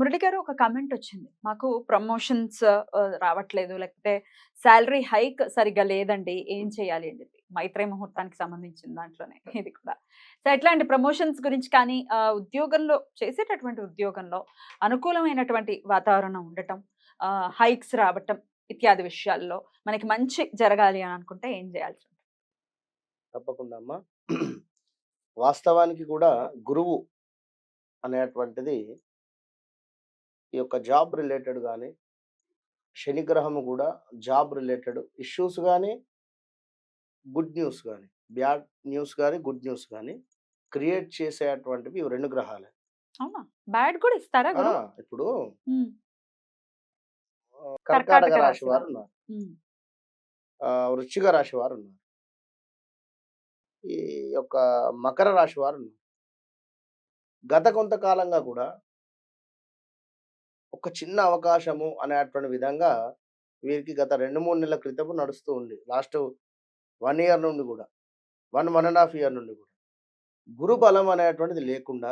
మురళి గారు ఒక కమెంట్ వచ్చింది. మాకు ప్రమోషన్స్ రావట్లేదు. లేకపోతే శాలరీ హైక్ సరిగ్గా లేదండి. ఏం చేయాలి అని చెప్పి. మైత్రే ముహూర్తానికి సంబంధించిన దాంట్లోనే ఇది కూడా. సో ఎట్లాంటి ప్రమోషన్స్ గురించి కానీ ఉద్యోగంలో చేసేటటువంటి ఉద్యోగంలో అనుకూలమైనటువంటి వాతావరణం ఉండటం హైక్స్ రావటం ఇత్యాది విషయాల్లో మనకి మంచి జరగాలి అని అనుకుంటే ఏం చేయాల్సి ఉంటుంది? తప్పకుండా అమ్మా. వాస్తవానికి కూడా గురువు అనేటువంటిది ఈ యొక్క జాబ్ రిలేటెడ్ కానీ శనిగ్రహము కూడా జాబ్ రిలేటెడ్ ఇష్యూస్ కానీ గుడ్ న్యూస్ కానీ బ్యాడ్ న్యూస్ కానీ గుడ్ న్యూస్ కానీ క్రియేట్ చేసేటువంటివి ఇవి రెండు గ్రహాలే. బ్యాడ్ కూడా ఇస్తారా ఇప్పుడు కర్కాటక రాశి వారు. ఉన్నారు వృశ్చిక రాశి వారు ఉన్నారు ఈ యొక్క మకర రాశి వారు ఉన్నారు గత కొంతకాలంగా కూడా ఒక చిన్న అవకాశము అనేటువంటి విధంగా వీరికి గత రెండు మూడు నెలల క్రితము నడుస్తూ ఉంది. లాస్ట్ వన్ ఇయర్ నుండి కూడా. One one and half year నుండి కూడా. గురు బలం అనేటువంటిది లేకుండా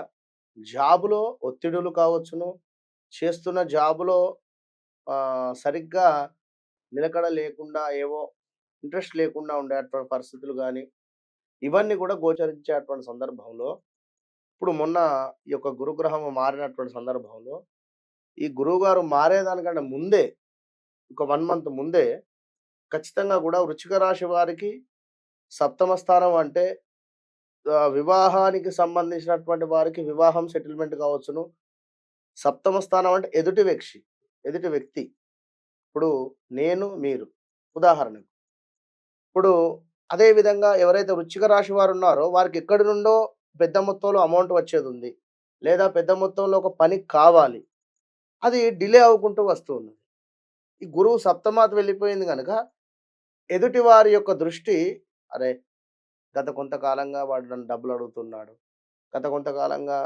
జాబులో ఒత్తిడులు కావచ్చును. చేస్తున్న జాబులో ఆ, సరిగ్గా నిలకడ లేకుండా ఏవో ఇంట్రెస్ట్ లేకుండా ఉండేటువంటి పరిస్థితులు కానీ ఇవన్నీ కూడా గోచరించేటువంటి సందర్భంలో ఇప్పుడు మొన్న ఈ యొక్క గురుగ్రహం మారినటువంటి సందర్భంలో ఈ గురువు గారు మారేదానికంటే ముందే ఒక వన్ మంత్ ముందే ఖచ్చితంగా కూడా వృచ్చిక రాశి వారికి సప్తమ స్థానం అంటే వివాహానికి సంబంధించినటువంటి వారికి వివాహం సెటిల్మెంట్ కావచ్చును. సప్తమ స్థానం అంటే ఎదుటి వ్యక్తి ఎదుటి వ్యక్తి. ఇప్పుడు నేను మీరు ఉదాహరణకు. ఇప్పుడు అదే విధంగా ఎవరైతే వృచ్చిక రాశి వారు ఉన్నారో వారికి ఎక్కడి నుండో పెద్ద మొత్తంలో అమౌంట్ వచ్చేది ఉంది. లేదా పెద్ద మొత్తంలో ఒక పని కావాలి. అది డిలే అవ్వకుంటూ వస్తూ ఉన్నది. ఈ గురువు సప్తమాత వెళ్ళిపోయింది కనుక ఎదుటి వారి యొక్క దృష్టి అరే గత కొంతకాలంగా వాడు నన్ను డబ్బులు అడుగుతున్నాడు గత కొంతకాలంగా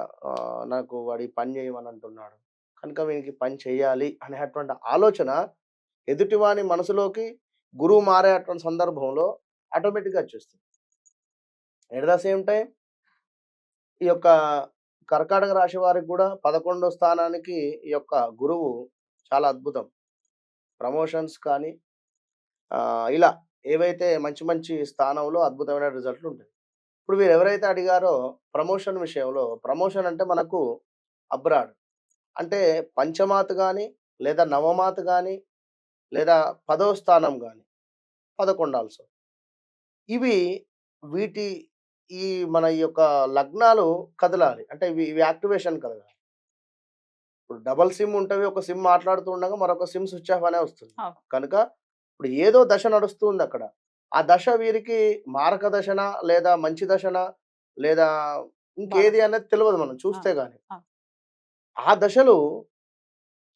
నాకు వాడి పని చేయమని అంటున్నాడు కనుక వీనికి పని చేయాలి అనేటువంటి ఆలోచన ఎదుటివాని మనసులోకి గురువు మారేటువంటి సందర్భంలో ఆటోమేటిక్గా వచ్చేస్తుంది. ఎట్ ద సేమ్ టైం ఈ యొక్క కర్కాటక రాశి వారికి కూడా పదకొండో స్థానానికి ఈ యొక్క గురువు చాలా అద్భుతం. ప్రమోషన్స్ కానీ ఇలా ఏవైతే మంచి మంచి స్థానంలో అద్భుతమైన రిజల్ట్లు ఉంటాయి. ఇప్పుడు మీరు ఎవరైతే అడిగారో ప్రమోషన్ విషయంలో ప్రమోషన్ అంటే మనకు అబ్రాడ్. అంటే పంచమాత కానీ లేదా నవమాత కానీ లేదా పదో స్థానం కానీ పదకొండాల్సో ఇవి వీటి ఈ మన ఈ యొక్క లగ్నాలు కదలాలి. అంటే ఇవి ఇవి యాక్టివేషన్ కదలాలి. ఇప్పుడు డబల్ సిమ్ ఉంటవి ఒక సిమ్ మాట్లాడుతూ ఉండగా మరొక సిమ్ స్విచ్ ఆఫ్ అనే వస్తుంది. కనుక ఇప్పుడు ఏదో దశ నడుస్తుంది అక్కడ. ఆ దశ వీరికి మారక దశన లేదా మంచి దశన లేదా ఇంకేది అనేది తెలియదు మనం చూస్తే గాని. ఆ. ఆ దశలు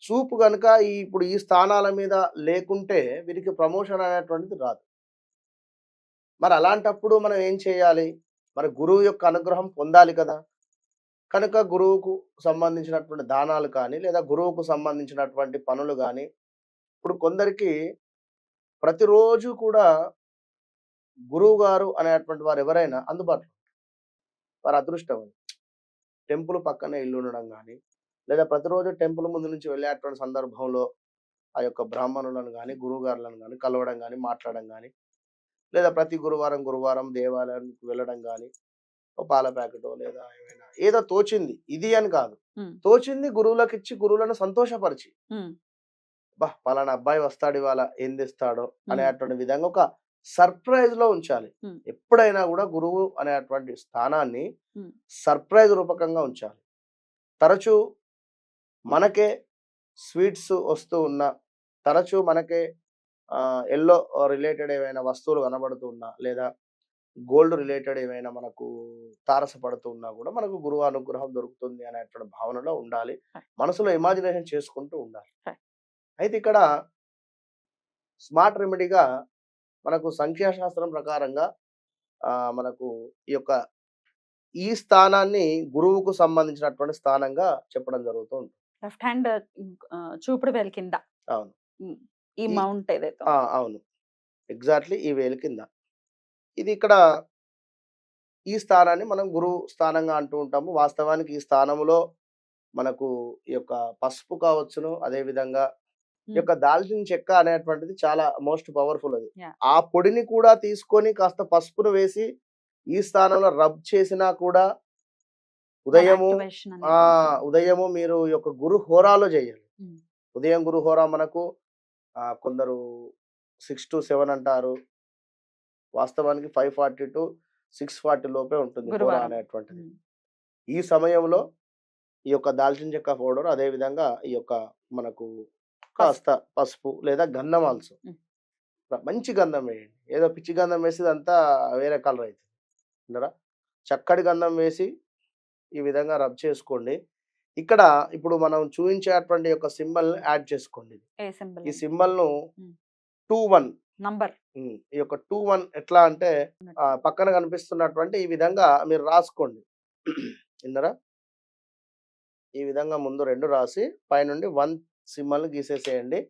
చూపు కనుక ఈ ఇప్పుడు ఈ స్థానాల మీద లేకుంటే వీరికి ప్రమోషన్ అనేటువంటిది రాదు. మరి అలాంటప్పుడు మనం ఏం చేయాలి? మరి గురువు యొక్క అనుగ్రహం పొందాలి కదా! కనుక గురువుకు సంబంధించినటువంటి దానాలు కానీ లేదా గురువుకు సంబంధించినటువంటి పనులు కానీ ఇప్పుడు కొందరికి ప్రతిరోజు కూడా గురువు గారు అనేటువంటి వారు ఎవరైనా అందుబాటులో వారు అదృష్టం టెంపుల్ పక్కనే ఇల్లు ఉండడం కానీ లేదా ప్రతిరోజు టెంపుల్ ముందు నుంచి వెళ్ళేటువంటి సందర్భంలో ఆ యొక్క బ్రాహ్మణులను కానీ గురువు గారులను కానీ కలవడం కానీ మాట్లాడడం కానీ లేదా ప్రతి గురువారం గురువారం దేవాలయానికి వెళ్ళడం కానీ ఓ పాల ప్యాకెటో లేదా ఏమైనా ఏదో తోచింది. ఇది అని కాదు. తోచింది గురువులకు ఇచ్చి గురువులను సంతోషపరిచి. బా పలానా అబ్బాయి వస్తాడు ఇవాళ ఏం తెస్తాడో. అనేటువంటి విధంగా ఒక సర్ప్రైజ్లో ఉంచాలి. ఎప్పుడైనా కూడా గురువు అనేటువంటి స్థానాన్ని. సర్ప్రైజ్ రూపకంగా ఉంచాలి. తరచూ మనకే స్వీట్స్ వస్తూ ఉన్నా తరచూ మనకే ఎల్లో రిలేటెడ్ ఏమైనా వస్తువులు కనబడుతూ ఉన్నా లేదా గోల్డ్ రిలేటెడ్ ఏమైనా మనకు తారసపడుతూ ఉన్నా కూడా మనకు గురువు అనుగ్రహం దొరుకుతుంది అనేటువంటి భావనలో ఉండాలి. మనసులో ఇమాజినేషన్ చేసుకుంటూ ఉండాలి. అయితే ఇక్కడ స్మార్ట్ రెమెడీగా మనకు సంఖ్యాశాస్త్రం ప్రకారంగా ఆ, మనకు ఈ యొక్క ఈ స్థానాన్ని గురువుకు సంబంధించినటువంటి స్థానంగా చెప్పడం జరుగుతూ ఉంటుంది. లెఫ్ట్ హ్యాండ్ చూపుడు వేలు కింద. అవును. ఈ మౌంట్ ఏదైతే ఆ, అవును. ఎగ్జాక్ట్లీ ఈ వేలు కింద. ఇది ఇక్కడ ఈ స్థానాన్ని మనం గురువు స్థానంగా అంటూ ఉంటాము. వాస్తవానికి ఈ స్థానంలో మనకు ఈ యొక్క పసుపు కావచ్చును. అదే విధంగా ఈ ఉమ్, యొక్క దాల్చిన చెక్క అనేటువంటిది చాలా మోస్ట్ పవర్ఫుల్ అది. ఆ పొడిని కూడా తీసుకొని కాస్త పసుపును వేసి ఈ స్థానంలో రబ్ చేసినా కూడా ఉదయము అనేది ఆ! ఉంటుంది. ఉదయము మీరు ఈ యొక్క గురు హోరాలో చేయాలి. ఉమ్. ఉదయం గురు హోరా మనకు కొందరు సిక్స్ టు సెవెన్ అంటారు. వాస్తవానికి five forty two six forty లోపే ఉంటుంది. అనేటువంటిది. ఈ సమయంలో ఈ యొక్క దాల్చిన చెక్క పౌడర్ అదే విధంగా ఈ యొక్క మనకు కాస్త పసుపు లేదా గంధం ఆల్సో. మంచి గంధం వేయండి. ఏదో పిచ్చి గంధం వేసి అంతా వేరే కలర్ అవుతుంది చక్కటి గంధం వేసి ఈ విధంగా రబ్ చేసుకోండి. ఇక్కడ ఇప్పుడు మనం చూపించేటువంటి యొక్క సింబల్ యాడ్ చేసుకోండి ఈ సింబల్? ను. Two one number. ఈ యొక్క టూ వన్ ఎట్లా అంటే పక్కన కనిపిస్తున్నటువంటి ఈ విధంగా మీరు రాసుకోండి. విన్నరా? ఈ విధంగా ముందు రెండు రాసి పైనుండి వన్ సింబల్ గీసేసేయండి.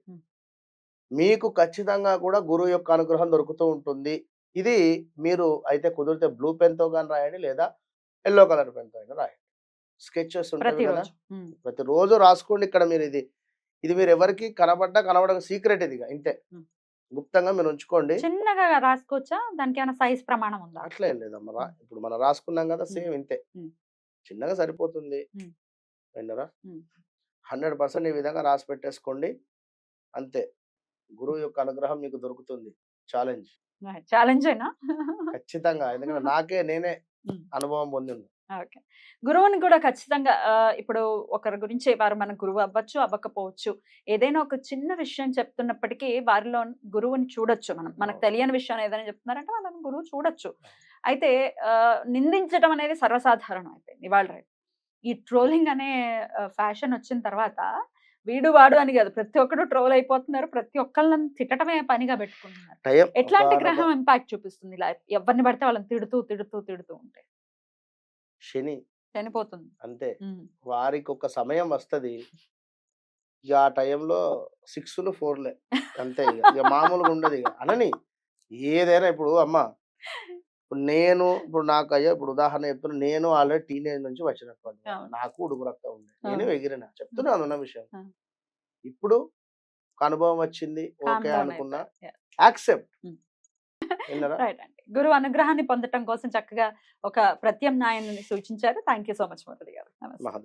మీకు ఖచ్చితంగా కూడా గురువు యొక్క అనుగ్రహం దొరుకుతూ ఉంటుంది. ఇది మీరు అయితే కుదిరితే బ్లూ పెన్తో కానీ రాయండి లేదా ఎల్లో కలర్ పెన్తో అయినా రాయండి. స్కెచెస్ ఉంటుంది కదా! ప్రతిరోజు. రాసుకోండి ఇక్కడ మీరు ఇది. ఇది మీరు ఎవరికి కనబడ్డా కనబడక సీక్రెట్ ఇది ఇంతే. గుప్తంగా మీరు ఉంచుకోండి. చిన్నగా రాసుకోవచ్చా? దానికి ఏమైనా సైజ్ ప్రమాణం ఉందా? అట్లే ఏం లేదమ్మా. ఇప్పుడు మనం రాసుకున్నాం కదా. సేమ్ ఇంతే. చిన్నగా సరిపోతుంది. విన్నరా. హండ్రెడ్ పర్సెంట్ ఈ విధంగా రాసి పెట్టేసుకోండి. అంతే. గురువు యొక్క అనుగ్రహం మీకు దొరుకుతుంది. ఛాలెంజ్. ఛాలెంజ్ అయినా ఖచ్చితంగా. ఎందుకంటే నాకే నేనే. అనుభవం పొందింది. ఓకే. గురువుని కూడా ఖచ్చితంగా ఇప్పుడు ఒకరి గురించి వారు మన గురువు అవ్వచ్చు అవ్వకపోవచ్చు. ఏదైనా ఒక చిన్న విషయం చెప్తున్నప్పటికీ వారిలో గురువుని చూడొచ్చు మనం. మనకు. తెలియని విషయం ఏదైనా చెప్తున్నారంటే వాళ్ళని గురువు చూడొచ్చు. అయితే నిందించడం అనేది సర్వసాధారణం అయిపోయింది ఇవాళ రేపు. ఈ ట్రోలింగ్ అనే ఫ్యాషన్ వచ్చిన తర్వాత వీడు వాడు అని కాదు. ప్రతి ఒక్కరు ట్రోల్ అయిపోతున్నారు. ప్రతి ఒక్కళ్ళని తిట్టడమే పనిగా పెట్టుకుంటున్నారు. ఎట్లాంటి గ్రహం ఇంపాక్ట్ చూపిస్తుంది? ఇలా ఎవరిని పడితే వాళ్ళని తిడుతూ తిడుతూ తిడుతూ ఉంటే. శని చనిపోతుంది. అంతే. వారికి ఒక సమయం వస్తది. ఇక ఆ టైంలో సిక్స్లు ఫోర్లే అంతే ఇక ఇక మామూలుగా ఉండదు ఇక అనని ఏదైనా ఇప్పుడు అమ్మ ఇప్పుడు నేను ఇప్పుడు నాకు అయ్యా ఇప్పుడు ఉదాహరణ చెప్తున్నా. నేను ఆల్రెడీ టీనేజ్ నుంచి వచ్చినటువంటి. నాకు ఉడుకు రక్తం ఉంది నేను. ఎగిరిన. చెప్తున్నాను ఉన్న విషయం. ఇప్పుడు ఒక అనుభవం వచ్చింది. ఓకే అనుకున్నా. యాక్సెప్ట్. రైట్ అండి. గురువు అనుగ్రహాన్ని పొందటం కోసం చక్కగా ఒక ప్రత్యామ్నాయాన్ని సూచించారు. Thank you so much Murali గారు. నమస్తే.